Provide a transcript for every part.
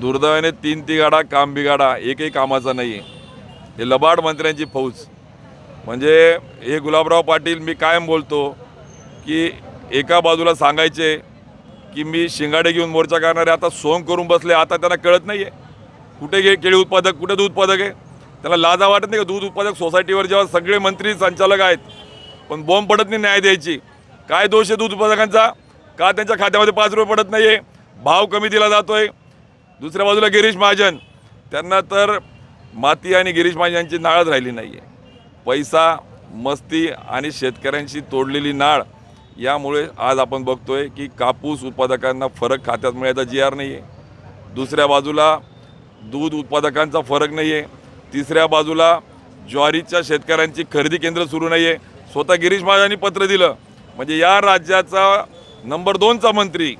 दुर्दैवाने तीन तिगाडा काम बिगाडा एकही कामाचा नाही. आहे हे लबाड मंत्र्यांची फौज. म्हणजे हे गुलाबराव पाटील मी कायम बोलतो की एका बाजूला सांगायचे की मी शिंगाडे घेऊन मोर्चा करणारे आता सोंग करून बसले आता त्यांना कळत नाही आहे कुठे घे केळी उत्पादक कुठे दूध उत्पादक आहे? त्याला लाजा वाटत नाही का? दूध उत्पादक सोसायटीवर जेव्हा सगळे मंत्री संचालक आहेत पण बॉम्ब पडत नाही न्याय द्यायची. काय दोष आहे दूध उत्पादकांचा? का त्यांच्या खात्यामध्ये पाच रुपये पडत नाही आहे भाव कमी दिला आहे दुसऱ्या बाजूला गिरीश महाजन. त्यांना तर माती आणि गिरीश महाजन यांची नाळच राहिली नाही आहे पैसा मस्ती आणि शेतकऱ्यांशी तोडलेली नाळ यामुळे आज आपण बघतोय की कापूस उत्पादकांना फरक खात्यात मिळायचा जी आर नाही आहे दुसऱ्या बाजूला दूध उत्पादकांचा फरक नाही आहे तिसऱ्या बाजूला ज्वारीच्या शेतकऱ्यांची खरेदी केंद्र सुरू नाही आहे स्वतः गिरीश महाजनांनी पत्र दिलं. म्हणजे या राज्याचा नंबर दोनचा मंत्री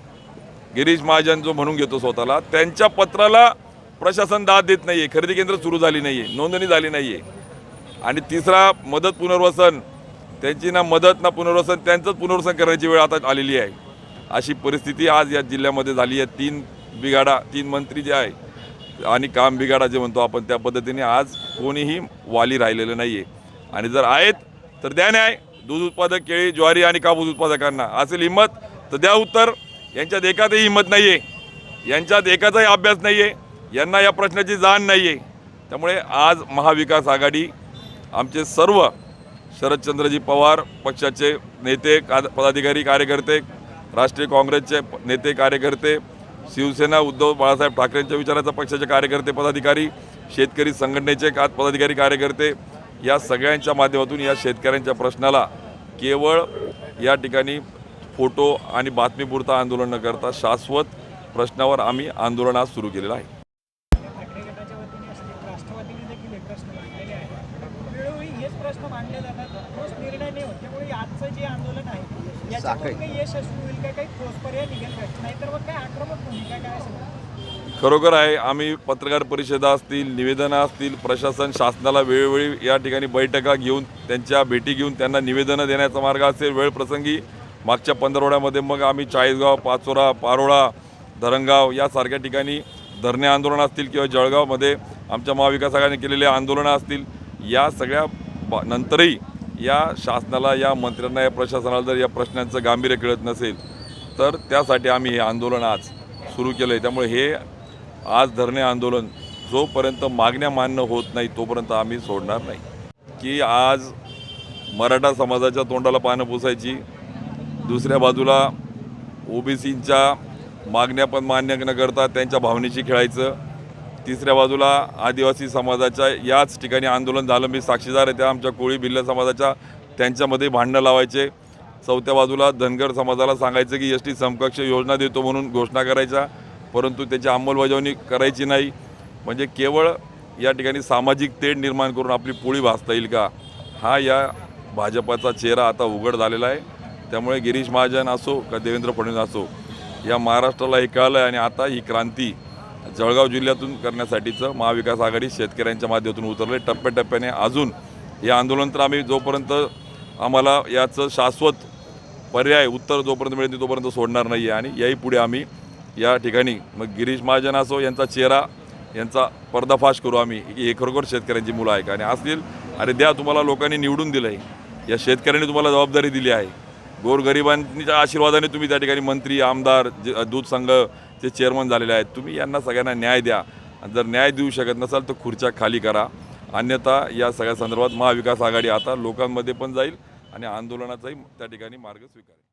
गिरीश महाजन जो म्हणून घेतो स्वतःला त्यांच्या पत्राला प्रशासन दाद देत नाही आहे खरेदी केंद्र सुरू झाली नाही आहे नोंदणी झाली नाही आहे आणि तिसरा मदत पुनर्वसन त्यांची ना मदत ना पुनर्वसन त्यांचंच पुनर्वसन करण्याची वेळ आता आलेली आहे. अशी परिस्थिती आज या जिल्ह्यामध्ये झाली आहे. तीन बिघाडा तीन मंत्री जे आहे आणि काम बिघाडा जे म्हणतो आपण त्या पद्धतीने आज कोणीही वाली राहिलेलं नाही आहे आणि जर आहेत तर द्या न्याय. दूध उत्पादक केळी ज्वारी आणि कापूस उत्पादकांना. असेल हिंमत तर द्या उत्तर. यांच्यात एकातही हिंमत नाही आहे यांच्यात एकाचाही अभ्यास नाही आहे यांना या प्रश्नाची जाण नाही आहे त्यामुळे आज महाविकास आघाडी आमचे सर्व शरदचंद्रजी पवार पक्षाचे नेते का पदाधिकारी कार्यकर्ते राष्ट्रीय काँग्रेसचे प- नेते कार्यकर्ते शिवसेना उद्धव बाळासाहेब ठाकरेंच्या विचाराचा पक्षाचे कार्यकर्ते पदाधिकारी शेतकरी संघटनेचे का पदाधिकारी कार्यकर्ते या सगळ्यांच्या माध्यमातून या शेतकऱ्यांच्या प्रश्नाला केवळ या ठिकाणी फोटो आणि बातमीपुरतं आंदोलन न करता शाश्वत प्रश्नावर आम्ही आंदोलन आज सुरू केलेलं आहे. खरोखर आहे आम्ही पत्रकार परिषदा असतील निवेदनं असतील प्रशासन शासनाला वेळोवेळी या ठिकाणी बैठका घेऊन त्यांच्या भेटी घेऊन त्यांना निवेदनं देण्याचा मार्ग असेल वेळ प्रसंगी मागच्या पंधरवड्यामध्ये मग आम्ही चाळीसगाव पाचोरा पारोळा धरणगाव यासारख्या ठिकाणी धरणे आंदोलन असतील किंवा जळगावमध्ये आमच्या महाविकास आघाडीने केलेले आंदोलनं असतील या सगळ्या ब- नंतरही या शासनाला या मंत्र्यांना या प्रशासनाला जर या प्रश्नांचं गांभीर्य कळत नसेल तर त्यासाठी आम्ही हे आंदोलन आज सुरू केलं आहे त्यामुळे हे आज धरणे आंदोलन जोपर्यंत मागण्या मान्य होत नाही तोपर्यंत आम्ही सोडणार नाही. की आज मराठा समाजाच्या तोंडाला पानं पुसायची दुसऱ्या बाजूला ओबीसींच्या मागण्या पण मान्य न करता त्यांच्या भावनेशी खेळायचं. तिसऱ्या बाजूला आदिवासी समाजाच्या याच ठिकाणी आंदोलन झालं. मी साक्षीदार आहे त्या आमच्या कोळी भिल्ल समाजाच्या त्यांच्यामध्ये भांडणं लावायचे. चौथ्या बाजूला धनगर समाजाला सांगायचं की एस टी समकक्ष योजना देतो म्हणून घोषणा करायच्या. परंतु त्याची अंमलबजावणी करायची नाही. म्हणजे केवळ या ठिकाणी सामाजिक तेढ निर्माण करून आपली पोळी भासता येईल का? हा या भाजपाचा चेहरा आता उघड झालेला आहे. त्यामुळे गिरीश महाजन असो का देवेंद्र फडणवीस असो या महाराष्ट्राला हे कळलं आहे आणि आता ही क्रांती जळगाव जिल्ह्यातून करण्यासाठीचं महाविकास आघाडी शेतकऱ्यांच्या माध्यमातून उतरले टप्प्याटप्प्याने अजून हे आंदोलन तर आम्ही जोपर्यंत आम्हाला याचं शाश्वत पर्याय उत्तर जोपर्यंत मिळेल तोपर्यंत सोडणार नाही आहे आणि याही पुढे आम्ही या ठिकाणी मग गिरीश महाजन असो यांचा चेहरा यांचा पर्दाफाश करू आम्ही. की हे खरोखर शेतकऱ्यांची मुलं आहे का आणि असतील अरे द्या तुम्हाला लोकांनी निवडून दिलं आहे या शेतकऱ्यांनी तुम्हाला जबाबदारी दिली आहे. गोरगरिबांच्या आशीर्वादाने तुम्ही त्या ठिकाणी मंत्री आमदार जे दूध संघचे चेअरमन झालेले आहेत तुम्ही यांना सगळ्यांना न्याय द्या. आणि जर न्याय देऊ शकत नसाल तर खुर्च्या खाली करा. अन्यथा या सगळ्या संदर्भात महाविकास आघाडी आता लोकांमध्ये पण जाईल आणि आंदोलनाचाही त्या ठिकाणी मार्ग स्वीकारेल.